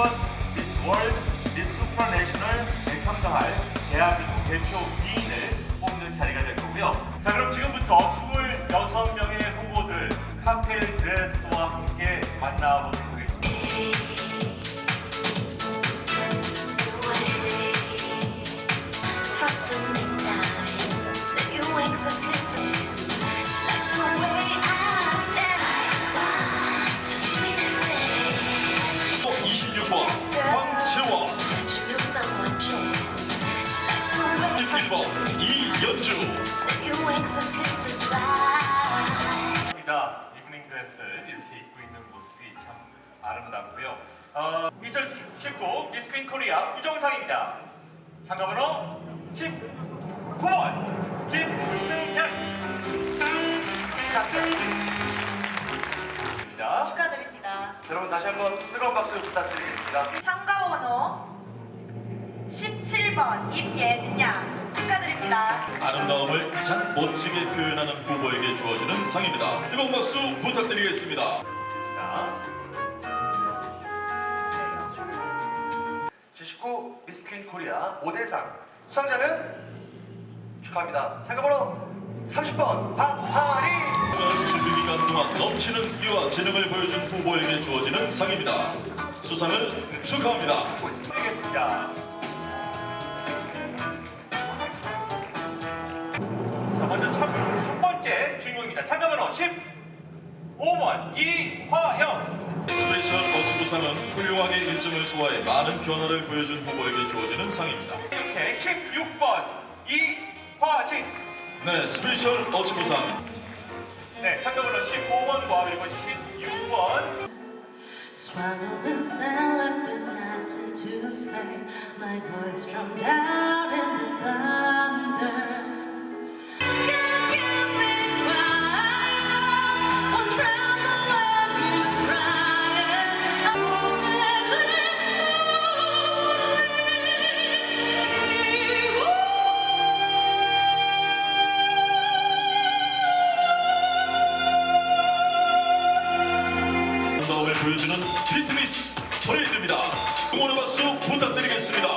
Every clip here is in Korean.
Miss 월드, 미스 슈퍼내셔널에 참가할 대한민국 대표 미인을 뽑는 자리가 될 거고요. 자 그럼 지금부터 26명의 후보들 칵테일 드레스와 함께 만나보도록 하겠습니다. 연주 입니다. 이브닝 드레스를 이렇게 입고 있는 모습이 참 아름답고요. 어, 2019 미스퀸 코리아 우정상입니다. 참가번호 19번 김승현 시작합니다. 축하드립니다. 여러분 다시 한번 뜨거운 박수 부탁드리겠습니다. 참가 번호 17번 임예진 양 축하드립니다. 아름다움을 가장 멋지게 표현하는 후보에게 주어지는 상입니다 뜨거운 박수 부탁드리겠습니다 자, 79 미스퀸 코리아 모델상 수상자는 축하합니다. 참가번호 30번 박하리 준비 기간 동안 넘치는 끼와 재능을 보여준 후보에게 주어지는 상입니다 수상을 축하합니다. 드리겠습니다. 먼저 첫, 첫 번째 주인공입니다. 참가번호 15번 이화영. 스페셜 어치부상은 훌륭하게 일정을 소화해 많은 변화를 보여준 후보에게 주어지는 상입니다 이렇게 16번 이화진. 네 스페셜 어치부상 네, 참가번호 15번과 그리고 16번. Swallowing left with nothing to say. My voice drowned out in the thunder. 박수 부탁드리겠습니다.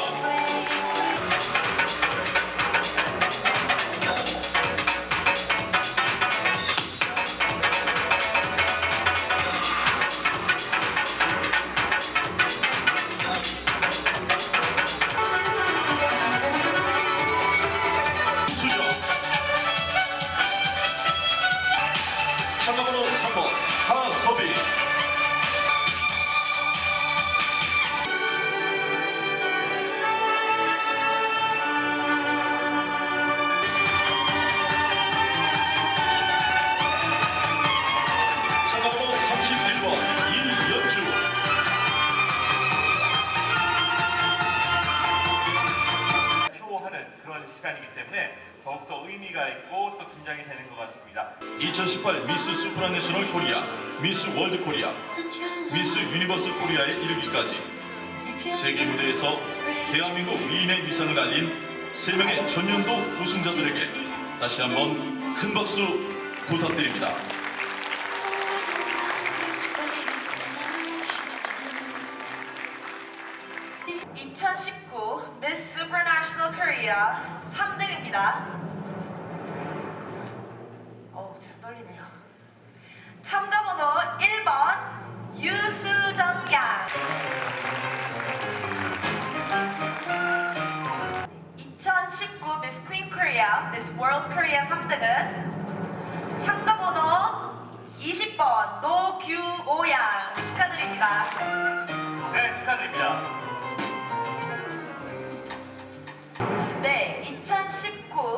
수정. 참가번호 3번 하서비 그런 시간이기 때문에 더욱더 의미가 있고 또 긴장이 되는 것 같습니다. 2018 미스 수프라내셔널 코리아, 미스 월드 코리아, 미스 유니버스 코리아에 이르기까지 세계 무대에서 대한민국 미인의 위상을 알린 세 명의 전년도 우승자들에게 다시 한번 큰 박수 부탁드립니다.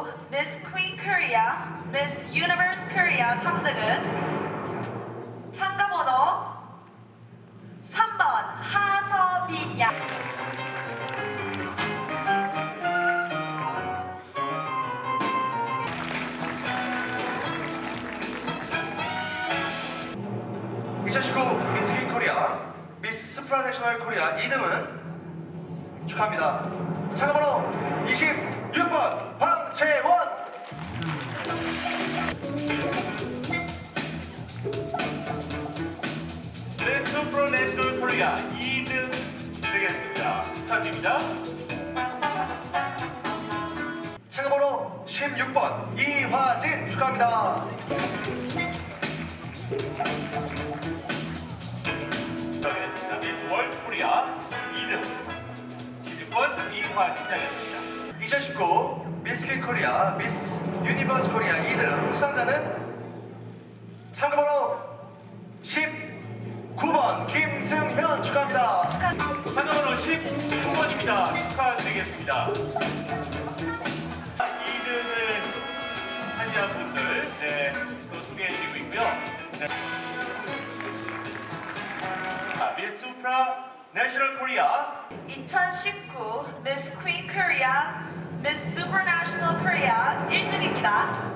2019 Miss Queen Korea, Miss Universe Korea 3등은 참가 번호 3번 하서비 양. (2019) 미스 퀸 코리아 미스 스프라내셔널 코리아 2등은 축하합니다. 참가번호 26번 황채원 드레스 프로 내셔널 코리아 2등 되겠습니다. 축하드립니다. 참가번호 16번 이화진 축하합니다. 되겠습니다. 미스 월드 코리아 2등 16번 이화진 장이었습니다. 2019 미스킨 코리아 미스 유니버스 코리아 2등 수상자는 참가 번호 19번 김승현 축하합니다. 참가 번호 19번입니다. 축하드리겠습니다. 2등을 차지한 분들 네, 또 소개해드리고 있고요. 네. 자, 미스 수프라 내셔널 코리아 2019 미스 퀸 코리아 미스 슈퍼내셔널 코리아 1등입니다.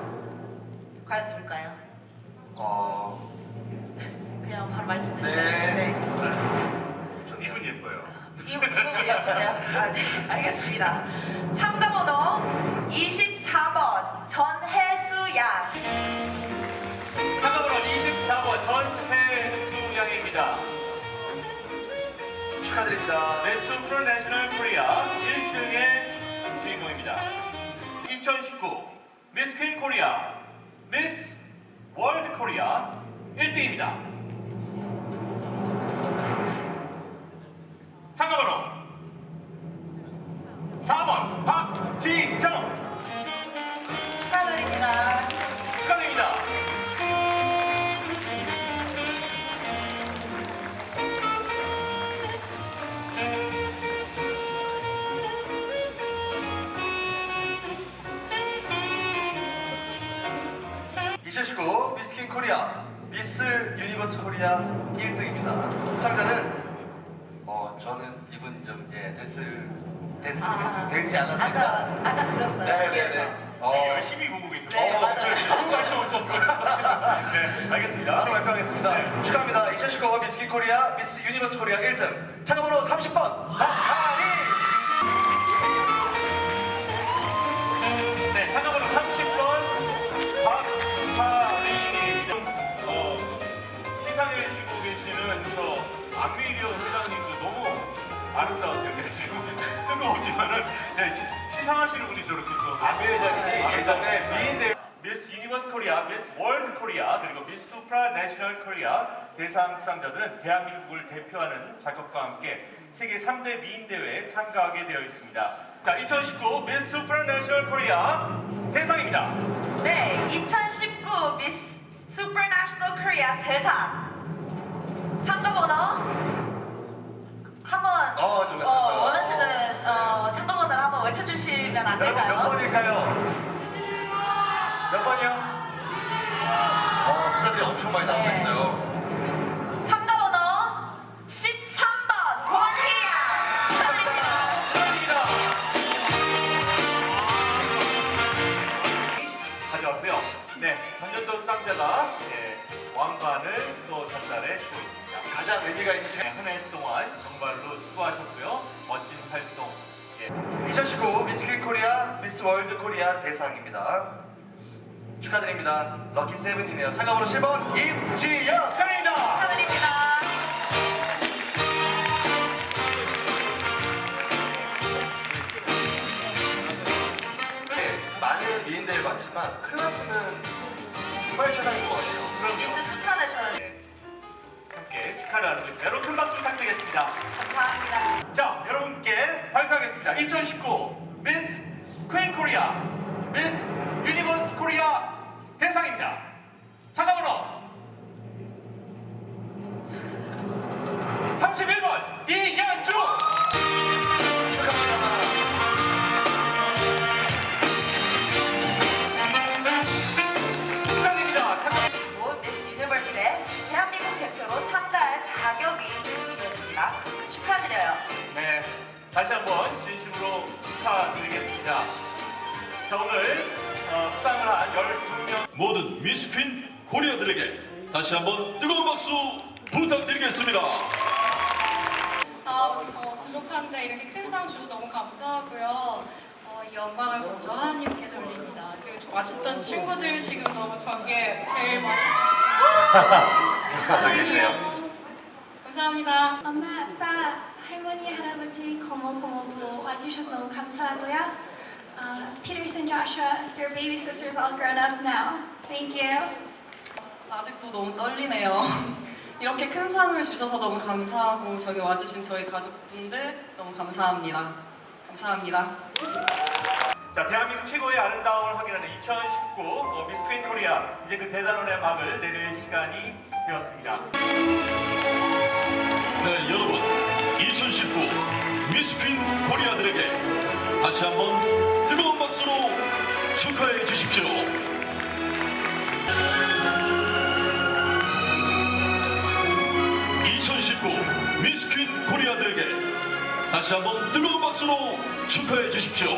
과연 누굴까요? 어, 그냥 바로 말씀드릴까요? 네. 네. 이분 예뻐요. 이분 이분이요 보세요. 아, 네, 알겠습니다. 참가 번호 24번 전혜수양. 참가번호 24번 전태수 양입니다. 축하드립니다. 레스 프로내셔널 코리아 2019 미스 퀸 코리아 미스 월드 코리아 1등입니다. 참가 번호 (2019) 미스킨 코리아 미스 유니버스 코리아 1등입니다 수상자는 어 저는 이분 좀 예 됐을 됐을 됐을 되지 않았을까 아까 아까 들었어요. 네네네 뒤에서. 어, 열심히 보고 계세요. 네, 어, 맞아요. 저 너무 관심 없었고. 네, 알겠습니다. 바로 발표하겠습니다 네. 축하합니다 (2019) 미스킨 코리아 미스 유니버스 코리아 1등 참가번호 (30번) 박하 아름다우세요. 네, 지금 뜨거우지만은 네, 시, 시상하시는 분이 저렇게 또 안미 회장님이 예전에 미인대 미스 유니버스 코리아, 미스 월드 코리아, 그리고 미스 수프라 내셔널 코리아 대상 수상자들은 대한민국을 대표하는 작업과 함께 세계 3대 미인 대회에 참가하게 되어 있습니다. 자, 2019 미스 수프라 내셔널 코리아 대상입니다. 네, 2019 미스 슈퍼내셔널 코리아 대상 참가 번호 한번 어, 좀 어, 원하시는 어, 참가번호를 한번 외쳐주시면 안 여러분 몇 될까요? 번일까요? 몇 번이요? 어 숫자들이 엄청 많이 나오고 네. 있어요 참가번호 13번 권희야 축하드립니다. 축하드립니다. 가져왔고요. 네, 전년도 수상자가 네, 왕관을 또 전달해 주고 있습니다. 가장 의미가 있는 네, 한해 동 코리아 대상입니다. 축하드립니다. 럭키 세븐이네요. 참가번호 7번 임지연. 축하드립니다. 축하드립니다. 네, 많은 미인들을 봤지만 클래스는 정말 최상인 것 같아요. 미스 슈퍼내셔널 네, 함께 축하를 나누고 있습니다. 여러분 큰 박수 부탁드리겠습니다. 감사합니다. 자, 여러분께 발표하겠습니다. 2019 미스 퀸 코리아, 미스 유니버스 코리아 대상입니다. 참가번호 31번 이연주 축하합니다. 축하드립니다. 참가 그리고 미스 유니버스에 대한민국 대표로 참가할 자격이 주어집니다. 축하드려요. 네, 다시 한번 진심으로 축하드리겠습니다. 자, 오늘 어, 수상을 한 12명 모든 미스퀸 코리아들에게 다시 한번 뜨거운 박수 부탁드리겠습니다. 아, 저 부족한데 이렇게 큰 상 주셔서 너무 감사하고요. 어, 이 영광을 먼저 하나님께 돌립니다. 그리고 저 와줬던 친구들 지금 너무 저게 제일 많이 계세요. 감사합니다. 엄마, 아빠, 할머니, 할아버지, 고모, 고모부 와주셔서 너무 감사하고요. Uh, Peters and Joshua, your baby sister's all grown up now. Thank you. 아직도 너무 떨리네요. 이렇게 큰 상을 주셔서 너무 감사하고 저기 와주신 저희 가족분들 너무 감사합니다. 감사합니다. 자, 대한민국 최고의 아름다움을 확인하는 2019 어, 미스 퀸 코리아 이제 그 대단원의 막을 내릴 시간이 되었습니다. 미스퀸 코리아들에게 다시 한번 뜨거운 박수로 축하해 주십시오. (2019) 미스퀸 코리아들에게 다시 한번 뜨거운 박수로 축하해 주십시오.